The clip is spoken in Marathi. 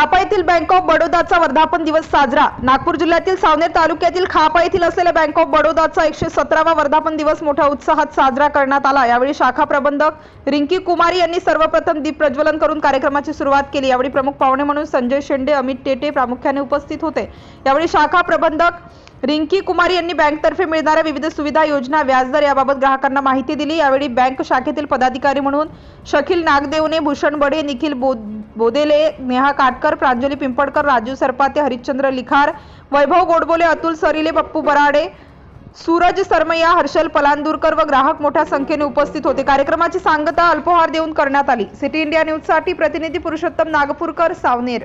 खापा येथील बँक ऑफ बडोदाचा वर्धापन दिवस साजरा. नागपूर जिल्ह्यातील सावनेर तालुक्यातील खापा येथील असलेल्या बँक ऑफ बडोदाचा एकशे सतरावा वर्धापन दिवस मोठ्या उत्साहात साजरा करण्यात आला. यावेळी शाखा प्रबंधक रिंकी कुमारी यांनी सर्वप्रथम दीप प्रज्वलन करून कार्यक्रमाची सुरुवात केली. यावेळी प्रमुख पाहुणे म्हणून संजय शेंडे अमित टेटे प्रामुख्याने उपस्थित होते. यावेळी शाखा प्रबंधक रिंकी कुमारी यांनी बँकतर्फे मिळणाऱ्या विविध सुविधा योजना व्याजदर याबाबत ग्राहकांना माहिती दिली. यावेळी बँक शाखेतील पदाधिकारी म्हणून शकील नागदेवने भूषण बडे निखिल बो- बोदेले नेहा काटकर प्रांजली पिंपडकर राजू सरपाते हरिश्चंद्र लिखार वैभव गोडबोले अतुल सरिले पप्पू बराडे सूरज सरमैया हर्षल पलांदूरकर व ग्राहक मोठ्या संख्येने उपस्थित होते. कार्यक्रमाची सांगता अल्पोहार देऊन करण्यात आली. सिटी इंडिया न्यूजसाठी प्रतिनिधी पुरुषोत्तम नागपूरकर सावनेर.